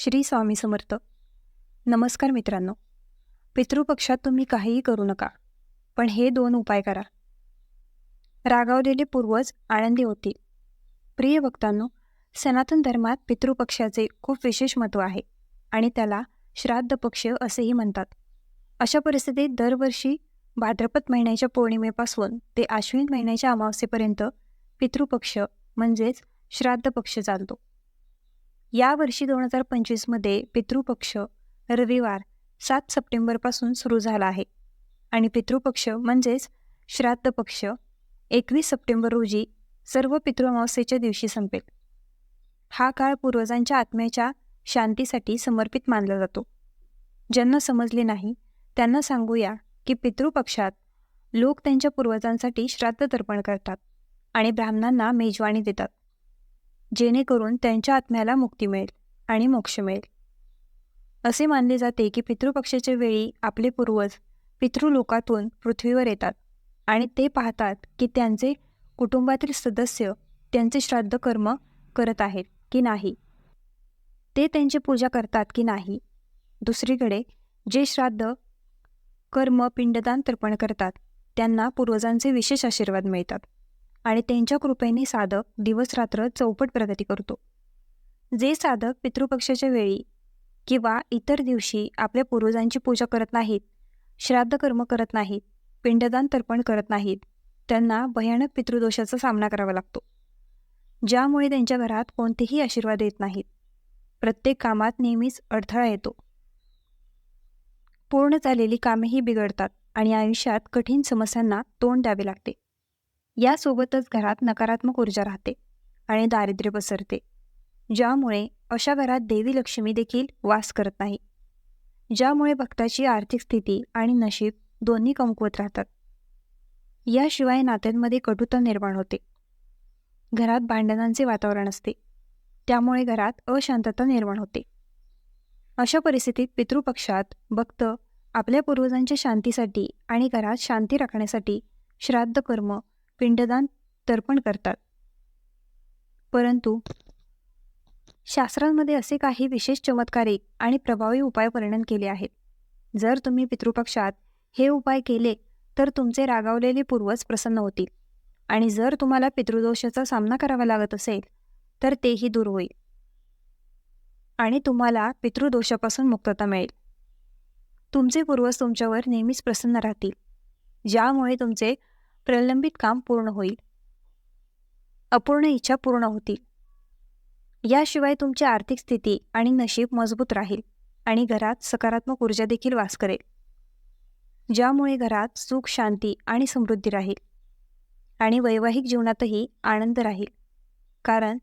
श्री स्वामी समर्थ. नमस्कार मित्रांनो. पितृपक्षात तुम्ही काहीही करू नका पण हे दोन उपाय करा. रागावलेले पूर्वज आनंदी होतील. प्रिय भक्तांनो सनातन धर्मात पितृपक्षाचे खूप विशेष महत्त्व आहे आणि त्याला श्राद्ध पक्ष असेही म्हणतात. अशा परिस्थितीत दरवर्षी भाद्रपद महिन्याच्या पौर्णिमेपासून ते आश्विन महिन्याच्या अमावस्येपर्यंत पितृपक्ष म्हणजेच श्राद्ध पक्ष चालतो. यावर्षी दोन हजार पंचवीसमध्ये पितृपक्ष रविवार सात सप्टेंबरपासून सुरू झाला आहे. आणि पितृपक्ष म्हणजेच श्राद्ध पक्ष एकवीस सप्टेंबर रोजी सर्व पितृमावसेच्या दिवशी संपेल. हा काळ पूर्वजांच्या आत्म्याच्या शांतीसाठी समर्पित मानला जातो. ज्यांना समजले नाही त्यांना सांगूया की पितृपक्षात लोक त्यांच्या पूर्वजांसाठी श्राद्ध तर्पण करतात आणि ब्राह्मणांना मेजवानी देतात. जेणेकरून त्यांच्या आत्म्याला मुक्ती मिळेल आणि मोक्ष मिळेल. असे मानले जाते की पितृपक्षाच्या वेळी आपले पूर्वज पितृलोकातून पृथ्वीवर येतात आणि ते पाहतात की त्यांचे कुटुंबातील सदस्य त्यांचे श्राद्ध कर्म करत आहेत की नाही. ते त्यांची पूजा करतात की नाही. दुसरीकडे जे श्राद्ध कर्म पिंडदान तर्पण करतात त्यांना पूर्वजांचे विशेष आशीर्वाद मिळतात. आणि त्यांच्या कृपेने साधक दिवसरात्र चौपट प्रगती करतो. जे साधक पितृपक्षाच्या वेळी किंवा इतर दिवशी आपल्या पूर्वजांची पूजा करत नाहीत श्राद्ध कर्म करत नाहीत पिंडदान तर्पण करत नाहीत त्यांना भयानक पितृदोषाचा सामना करावा लागतो. ज्यामुळे त्यांच्या घरात कोणतेही आशीर्वाद येत नाहीत. प्रत्येक कामात नेहमीच अडथळा येतो. पूर्ण झालेली कामेही बिघडतात आणि आयुष्यात कठीण समस्यांना तोंड द्यावे लागते. यासोबतच घरात नकारात्मक ऊर्जा राहते आणि दारिद्र्य पसरते ज्यामुळे अशा घरात देवी लक्ष्मी देखील वास करत नाही. ज्यामुळे भक्ताची आर्थिक स्थिती आणि नशीब दोन्ही कमकुवत राहतात. याशिवाय नात्यांमध्ये कटुता निर्माण होते. घरात भांडणांचे वातावरण असते. त्यामुळे घरात अशांतता निर्माण होते. अशा परिस्थितीत पितृपक्षात भक्त आपल्या पूर्वजांच्या शांतीसाठी आणि घरात शांती राखण्यासाठी श्राद्ध कर्म पिंडदान तर्पण करतात. परंतु शास्त्रांमध्ये असे काही विशेष चमत्कारिक आणि प्रभावी उपाय वर्णन केले आहेत. जर तुम्ही पितृपक्षात हे उपाय केले तर तुमचे रागावलेले पूर्वज प्रसन्न होतील. आणि जर तुम्हाला पितृदोषाचा सामना करावा लागत असेल तर तेही दूर होईल. आणि तुम्हाला पितृदोषापासून मुक्तता मिळेल. तुमचे पूर्वज तुमच्यावर नेहमीच प्रसन्न राहतील. ज्यामुळे तुमचे प्रलंबित काम पूर्ण होईल. अपूर्ण इच्छा पूर्ण होतील. याशिवाय तुमची आर्थिक स्थिती आणि नशीब मजबूत राहील आणि घरात सकारात्मक ऊर्जा देखील वास करेल. ज्यामुळे घरात सुख शांती आणि समृद्धी राहील आणि वैवाहिक जीवनातही आनंद राहील. कारण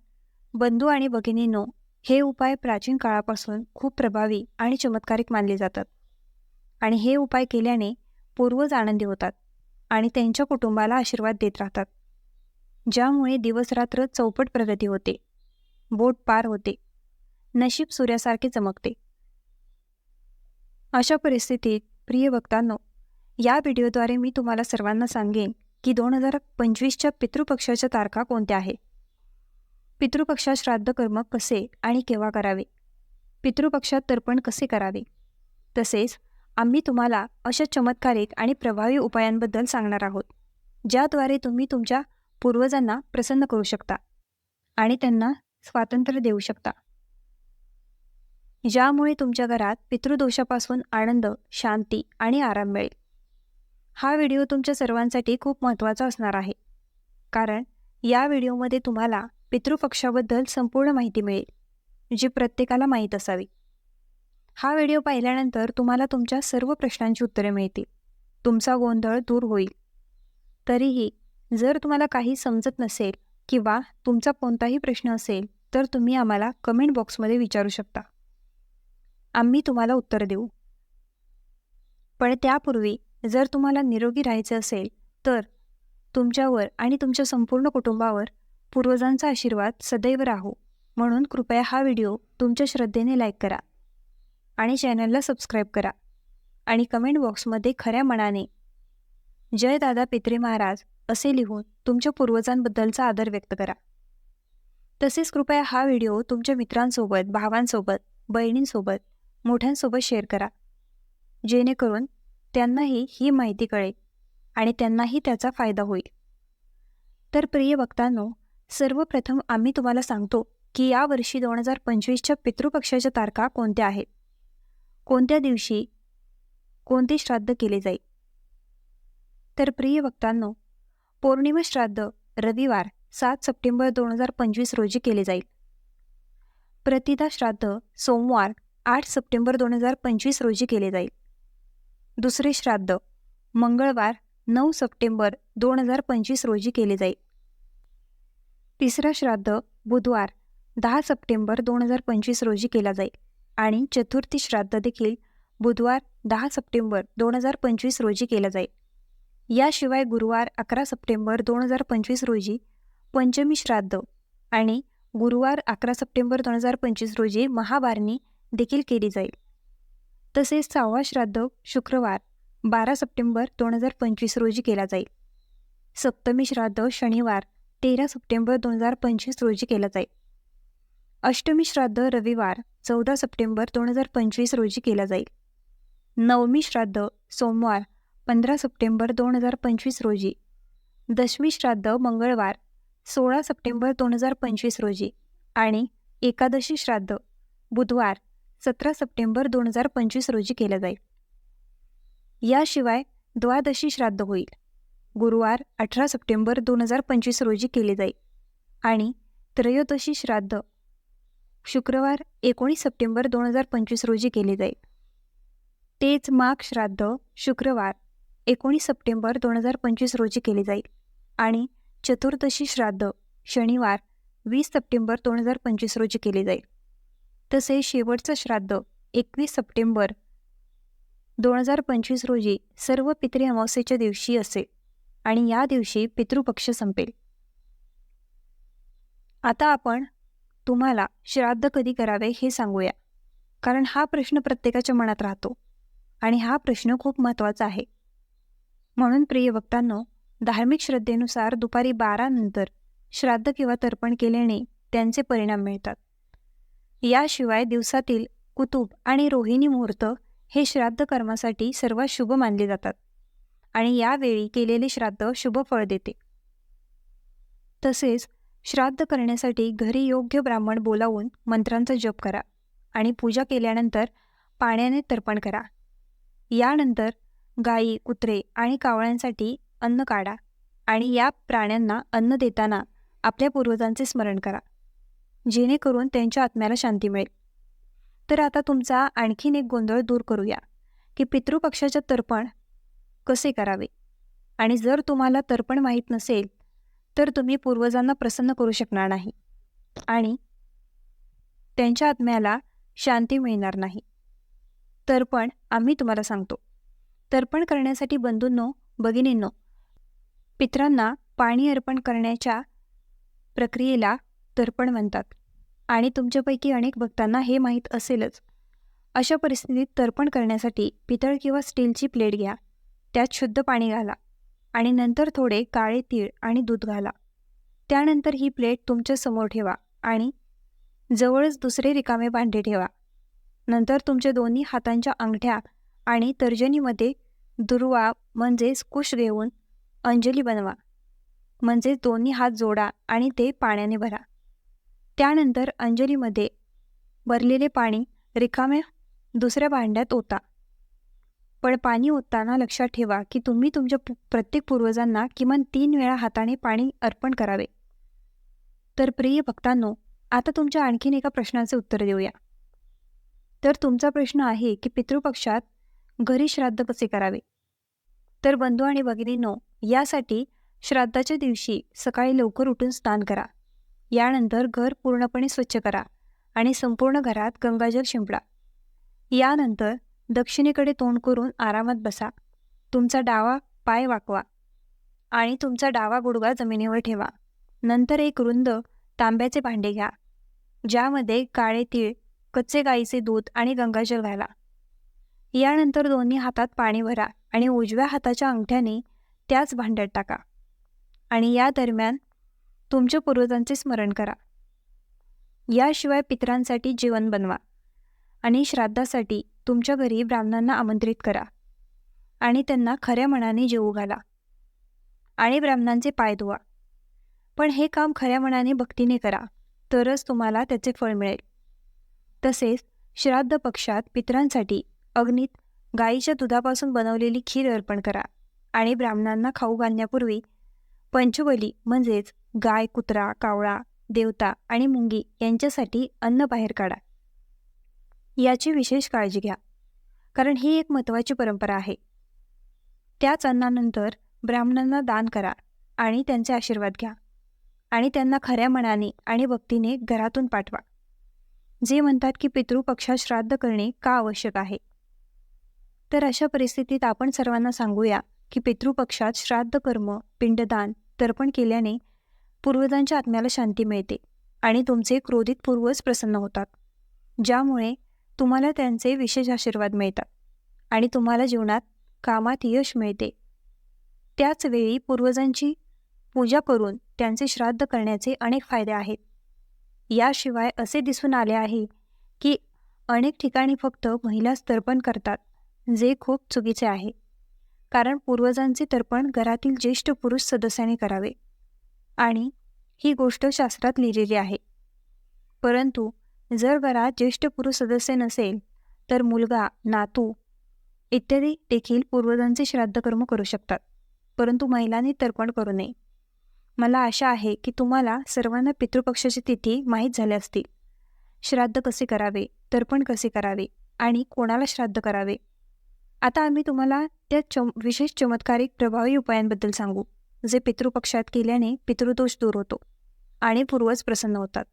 बंधू आणि भगिनींनो हे उपाय प्राचीन काळापासून खूप प्रभावी आणि चमत्कारिक मानले जातात आणि हे उपाय केल्याने पूर्वज आनंदी होतात. आणि त्यांच्या कुटुंबाला आशीर्वाद देत राहतात. ज्यामुळे दिवसरात्र चौपट प्रगती होते. बोट पार होते. नशीब सूर्यासारखे चमकते. अशा परिस्थितीत प्रिय भक्तांनो या व्हिडिओद्वारे मी तुम्हाला सर्वांना सांगेन की दोन हजार पंचवीसच्या पितृपक्षाच्या तारखा कोणत्या आहे पितृपक्षात श्राद्ध कर्म कसे आणि केव्हा करावे? पितृपक्षात तर्पण कसे करावे? तसेच आम्ही तुम्हाला अशा चमत्कारिक आणि प्रभावी उपायांबद्दल सांगणार आहोत ज्याद्वारे तुम्ही तुमच्या पूर्वजांना प्रसन्न करू शकता आणि त्यांना स्वातंत्र्य देऊ शकता. ज्यामुळे तुमच्या घरात पितृदोषापासून आनंद शांती आणि आराम मिळेल. हा व्हिडिओ तुमच्या सर्वांसाठी खूप महत्त्वाचा असणार आहे कारण या व्हिडिओमध्ये तुम्हाला पितृपक्षाबद्दल संपूर्ण माहिती मिळेल जी प्रत्येकाला माहीत असावी. हा व्हिडिओ पाहिल्यानंतर तुम्हाला तुमच्या सर्व प्रश्नांची उत्तरे मिळतील. तुमचा गोंधळ दूर होईल. तरीही जर तुम्हाला काही समजत नसेल किंवा तुमचा कोणताही प्रश्न असेल तर तुम्ही आम्हाला कमेंट बॉक्समध्ये विचारू शकता. आम्ही तुम्हाला उत्तर देऊ. पण त्यापूर्वी जर तुम्हाला निरोगी राहायचे असेल तर तुमच्यावर आणि तुमच्या संपूर्ण कुटुंबावर पूर्वजांचा आशीर्वाद सदैव राहो. म्हणून कृपया हा व्हिडिओ तुमच्या श्रद्धेने लाईक करा. आणि चॅनलला सबस्क्राईब करा. आणि कमेंट बॉक्समध्ये खऱ्या मनाने जय दादा पित्रे महाराज असे लिहून तुमच्या पूर्वजांबद्दलचा आदर व्यक्त करा. तसेच कृपया हा व्हिडिओ तुमच्या मित्रांसोबत भावांसोबत बहिणींसोबत मोठ्यांसोबत शेअर करा. जेणेकरून त्यांनाही ही माहिती कळेल आणि त्यांनाही त्याचा फायदा होईल. तर प्रिय वक्तांनो सर्वप्रथम आम्ही तुम्हाला सांगतो की यावर्षी दोन हजार पंचवीसच्या पितृपक्षाच्या तारखा कोणत्या आहेत? कोणत्या दिवशी कोणते श्राद्ध केले जाईल तर प्रिय वक्तांनो पौर्णिमा श्राद्ध रविवार सात सप्टेंबर दोन हजार पंचवीस रोजी केले जाईल. प्रतिदा श्राद्ध सोमवार आठ सप्टेंबर दोन हजार पंचवीस रोजी केले जाईल. दुसरे श्राद्ध मंगळवार नऊ सप्टेंबर दोन हजार पंचवीस रोजी केले जाईल. तिसरा श्राद्ध बुधवार दहा सप्टेंबर दोन हजार पंचवीस रोजी केला जाईल. आणि चतुर्थी श्राद्ध देखील बुधवार दहा सप्टेंबर दोन हजार पंचवीस रोजी केलं जाईल. याशिवाय गुरुवार अकरा सप्टेंबर दोन हजार पंचवीस रोजी पंचमी श्राद्ध आणि गुरुवार अकरा सप्टेंबर दोन हजार पंचवीस रोजी महाबारणी देखील केली जाईल. तसेच सहावा श्राद्ध शुक्रवार बारा सप्टेंबर दोन हजार पंचवीस रोजी केला जाईल. सप्तमी श्राद्ध शनिवार तेरा सप्टेंबर दोन हजार पंचवीस रोजी केला जाईल. अष्टमी श्राद्ध रविवार चौदा सप्टेंबर दोन हजार पंचवीस रोजी केला जाईल. नवमी श्राद्ध सोमवार पंधरा सप्टेंबर दोन हजार पंचवीस रोजी. दशमी श्राद्ध मंगळवार सोळा सप्टेंबर दोन हजार पंचवीस रोजी. आणि एकादशी श्राद्ध बुधवार सतरा सप्टेंबर दोन हजार पंचवीस रोजी केलं जाईल. याशिवाय द्वादशी श्राद्ध होईल. गुरुवार अठरा सप्टेंबर दोन हजार पंचवीस रोजी केले जाईल. आणि त्रयोदशी श्राद्ध शुक्रवार एकोणीस सप्टेंबर दोन हजार पंचवीस रोजी केले जाईल. तेच माघ श्राद्ध शुक्रवार एकोणीस सप्टेंबर दोन हजार पंचवीस रोजी केले जाईल. आणि चतुर्दशी श्राद्ध शनिवार वीस सप्टेंबर दोन हजार पंचवीस रोजी केले जाईल. तसेच शेवटचं श्राद्ध एकवीस सप्टेंबर दोन हजार पंचवीस रोजी सर्व पितृ अमावस्येच्या दिवशी असेल आणि या दिवशी पितृपक्ष संपेल. आता आपण तुम्हाला श्राद्ध कधी करावे हे सांगूया. कारण हा प्रश्न प्रत्येकाच्या मनात राहतो. आणि हा प्रश्न खूप महत्त्वाचा आहे. म्हणून प्रिय वक्तांनो धार्मिक श्रद्धेनुसार दुपारी बारा नंतर श्राद्ध किंवा तर्पण केल्याने त्यांचे परिणाम मिळतात. याशिवाय दिवसातील कुतुब आणि रोहिणी मुहूर्त हे श्राद्ध कर्मासाठी सर्वात शुभ मानले जातात. आणि यावेळी केलेले श्राद्ध शुभ फळ देते. तसेच श्राद्ध करण्यासाठी घरी योग्य ब्राह्मण बोलावून मंत्रांचा जप करा आणि पूजा केल्यानंतर पाण्याने तर्पण करा. यानंतर गायी कुत्रे आणि कावळ्यांसाठी अन्न काढा आणि या प्राण्यांना अन्न देताना आपल्या पूर्वजांचे स्मरण करा. जेणेकरून त्यांच्या आत्म्याला शांती मिळेल. तर आता तुमचा आणखीन एक गोंधळ दूर करूया की पितृपक्षाचे तर्पण कसे करावे? आणि जर तुम्हाला तर्पण माहीत नसेल तर तुम्ही पूर्वजांना प्रसन्न करू शकणार नाही. आणि त्यांच्या आत्म्याला शांती मिळणार नाही. तर्पण आम्ही तुम्हाला सांगतो. तर्पण करण्यासाठी बंधूंनो भगिनींनो पित्रांना पाणी अर्पण करण्याच्या प्रक्रियेला तर्पण म्हणतात. आणि तुमच्यापैकी अनेक भक्तांना हे माहीत असेलच. अशा परिस्थितीत तर्पण करण्यासाठी पितळ किंवा स्टीलची प्लेट घ्या. त्यात शुद्ध पाणी घाला. आणि नंतर थोडे काळे तीळ आणि दूध घाला. त्यानंतर ही प्लेट तुमच्यासमोर ठेवा आणि जवळच दुसरे रिकामे भांडे ठेवा. नंतर तुमच्या दोन्ही हातांच्या अंगठ्या आणि तर्जनीमध्ये दुर्वा म्हणजेच कुश घेऊन अंजली बनवा. म्हणजे दोन्ही हात जोडा आणि ते पाण्याने भरा. त्यानंतर अंजलीमध्ये भरलेले पाणी रिकाम्या दुसऱ्या भांड्यात ओता. पण पाणी ओतताना लक्षात ठेवा की तुम्ही तुमच्या प्रत्येक पूर्वजांना किमान तीन वेळा हाताने पाणी अर्पण करावे. तर प्रिय भक्तांनो आता तुमच्या आणखीन एका प्रश्नाचे उत्तर देऊया. तर तुमचा प्रश्न आहे की पितृपक्षात घरी श्राद्ध कसे करावे? तर बंधू आणि भगिनींनो यासाठी श्राद्धाच्या दिवशी सकाळी लवकर उठून स्नान करा. यानंतर घर पूर्णपणे स्वच्छ करा आणि संपूर्ण घरात गंगाजल शिंपडा. यानंतर दक्षिणेकडे तोंड करून आरामात बसा. तुमचा डावा पाय वाकवा आणि तुमचा डावा गुडगा जमिनीवर ठेवा. नंतर एक रुंद तांब्याचे भांडे घ्या ज्यामध्ये काळे तीळ कच्चे गाईचे दूध आणि गंगाजल घाला. यानंतर दोन्ही हातात पाणी भरा आणि उजव्या हाताच्या अंगठ्याने त्याच भांड्यात टाका आणि या दरम्यान तुमच्या पूर्वजांचे स्मरण करा. याशिवाय पितरांसाठी जेवण बनवा आणि श्राद्धासाठी तुमच्या घरी ब्राह्मणांना आमंत्रित करा. आणि त्यांना खऱ्या मनाने जेवू घाला. आणि ब्राह्मणांचे पाय धुवा. पण हे काम खऱ्या मनाने भक्तीने करा तरच तुम्हाला त्याचे फळ मिळेल. तसेच श्राद्ध पक्षात पितरांसाठी अग्नीत गाईच्या दुधापासून बनवलेली खीर अर्पण करा आणि ब्राह्मणांना खाऊ घालण्यापूर्वी पंचबली म्हणजेच गाय कुत्रा कावळा देवता आणि मुंगी यांच्यासाठी अन्न बाहेर काढा. याची विशेष काळजी घ्या. कारण ही एक महत्त्वाची परंपरा आहे. त्याच अन्नानंतर ब्राह्मणांना दान करा आणि त्यांचे आशीर्वाद घ्या. आणि त्यांना खऱ्या मनाने आणि भक्तीने घरातून पाठवा. जे म्हणतात की पितृपक्षात श्राद्ध करणे का आवश्यक आहे? तर अशा परिस्थितीत आपण सर्वांना सांगूया की पितृपक्षात श्राद्ध कर्म पिंडदान तर्पण केल्याने पूर्वजांच्या आत्म्याला शांती मिळते आणि तुमचे क्रोधित पूर्वज प्रसन्न होतात. ज्यामुळे तुम्हाला त्यांचे विशेष आशीर्वाद मिळतात आणि तुम्हाला जीवनात कामात यश मिळते. त्याचवेळी पूर्वजांची पूजा करून त्यांचे श्राद्ध करण्याचे अनेक फायदे आहेत. याशिवाय असे दिसून आले आहे की अनेक ठिकाणी फक्त महिलाच तर्पण करतात जे खूप चुकीचे आहे. कारण पूर्वजांचे तर्पण घरातील ज्येष्ठ पुरुष सदस्याने करावे. आणि ही गोष्ट शास्त्रात लिहिलेली आहे. परंतु जर घरात ज्येष्ठ पुरुष सदस्य नसेल तर मुलगा नातू इत्यादी देखील पूर्वजांचे श्राद्धकर्म करू शकतात. परंतु महिलांनी तर्पण करू नये. मला आशा आहे की तुम्हाला सर्वांना पितृपक्षाची तिथी माहीत झाल्या असतील. श्राद्ध कसे करावे? तर्पण कसे करावे? आणि कोणाला श्राद्ध करावे? आता आम्ही तुम्हाला त्या चम विशेष चमत्कारिक प्रभावी उपायांबद्दल सांगू जे पितृपक्षात केल्याने पितृदोष दूर होतो आणि पूर्वज प्रसन्न होतात.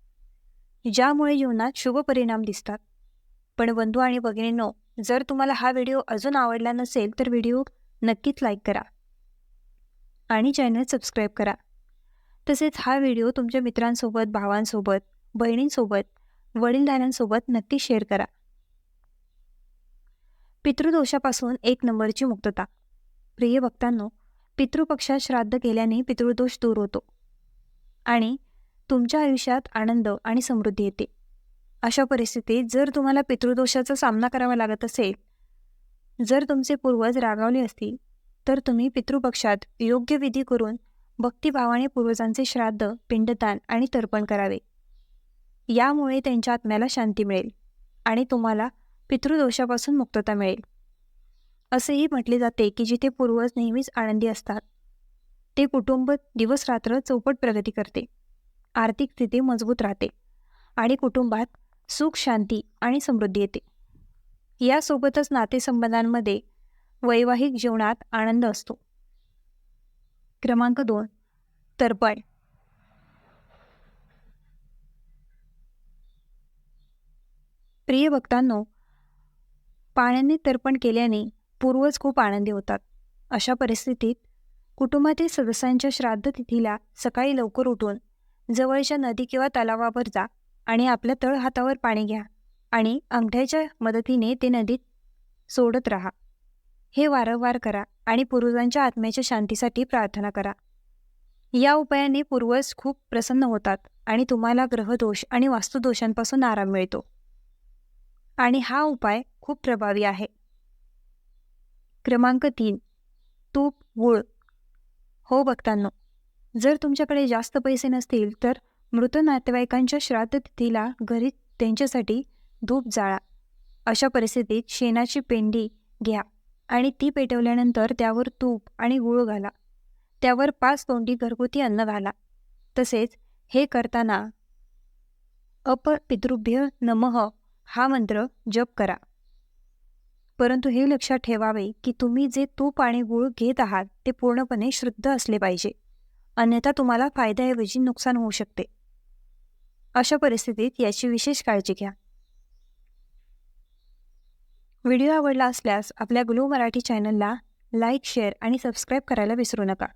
ज्यामुळे जीवनात शुभ परिणाम दिसतात. पण बंधू आणि भगिनींनो जर तुम्हाला हा व्हिडिओ अजून आवडला नसेल तर व्हिडिओ नक्कीच लाईक करा. आणि चॅनल सबस्क्राईब करा. तसेच हा व्हिडिओ तुमच्या मित्रांसोबत भावांसोबत बहिणींसोबत वडीलधाऱ्यांसोबत नक्की शेअर करा. पितृदोषापासून एक नंबरची मुक्तता. प्रिय भक्तांनो पितृपक्षात श्राद्ध केल्याने पितृदोष दूर होतो. आणि तुमच्या आयुष्यात आनंद आणि समृद्धी येते. अशा परिस्थितीत जर तुम्हाला पितृदोषाचा सामना करावा लागत असेल जर तुमचे पूर्वज रागावले असतील तर तुम्ही पितृपक्षात योग्य विधी करून भक्तिभावाने पूर्वजांचे श्राद्ध पिंडदान आणि तर्पण करावे. यामुळे त्यांच्या आत्म्याला शांती मिळेल आणि तुम्हाला पितृदोषापासून मुक्तता मिळेल. असेही म्हटले जाते की जिथे पूर्वज नेहमीच आनंदी असतात ते कुटुंब दिवस रात्र चौपट प्रगती करते. आर्थिक स्थिती मजबूत राहते आणि कुटुंबात सुख शांती आणि समृद्धी येते. यासोबतच नातेसंबंधांमध्ये वैवाहिक जीवनात आनंद असतो. क्रमांक दोन तर्पण. प्रिय भक्तांनो पाण्याने तर्पण केल्याने पूर्वज खूप आनंदी होतात. अशा परिस्थितीत कुटुंबातील सदस्यांच्या श्राद्ध तिथीला सकाळी लवकर उठून जवळच्या नदी किंवा तलावावर जा आणि आपल्या तळ हातावर पाणी घ्या आणि अंगठ्याच्या मदतीने ते नदीत सोडत राहा. हे वारंवार करा आणि पूर्वजांच्या आत्म्याच्या शांतीसाठी प्रार्थना करा. या उपायाने पूर्वज खूप प्रसन्न होतात आणि तुम्हाला ग्रहदोष आणि वास्तुदोषांपासून आराम मिळतो. आणि हा उपाय खूप प्रभावी आहे. क्रमांक तीन. तूप गुळ. हो भक्तांनो जर तुमच्याकडे जास्त पैसे नसतील तर मृत नातेवाईकांच्या श्राद्ध तिथीला घरी त्यांच्यासाठी धूप जाळा. अशा परिस्थितीत शेणाची पेंडी घ्या आणि ती पेटवल्यानंतर त्यावर तूप आणि गुळ घाला. त्यावर पाच तोंडी घरगुती अन्न घाला. तसेच हे करताना अप नमः हा मंत्र जप करा. परंतु हे लक्षात ठेवावे की तुम्ही जे तूप आणि गुळ घेत आहात ते पूर्णपणे शुद्ध असले पाहिजे. अन्यथा तुम्हाला फायद्याऐवजी नुकसान होऊ शकते. अशा परिस्थितीत याची विशेष काळजी घ्या. व्हिडिओ आवडला असल्यास आपल्या ग्लो मराठी चॅनलला लाईक शेअर आणि सबस्क्राईब करायला विसरू नका.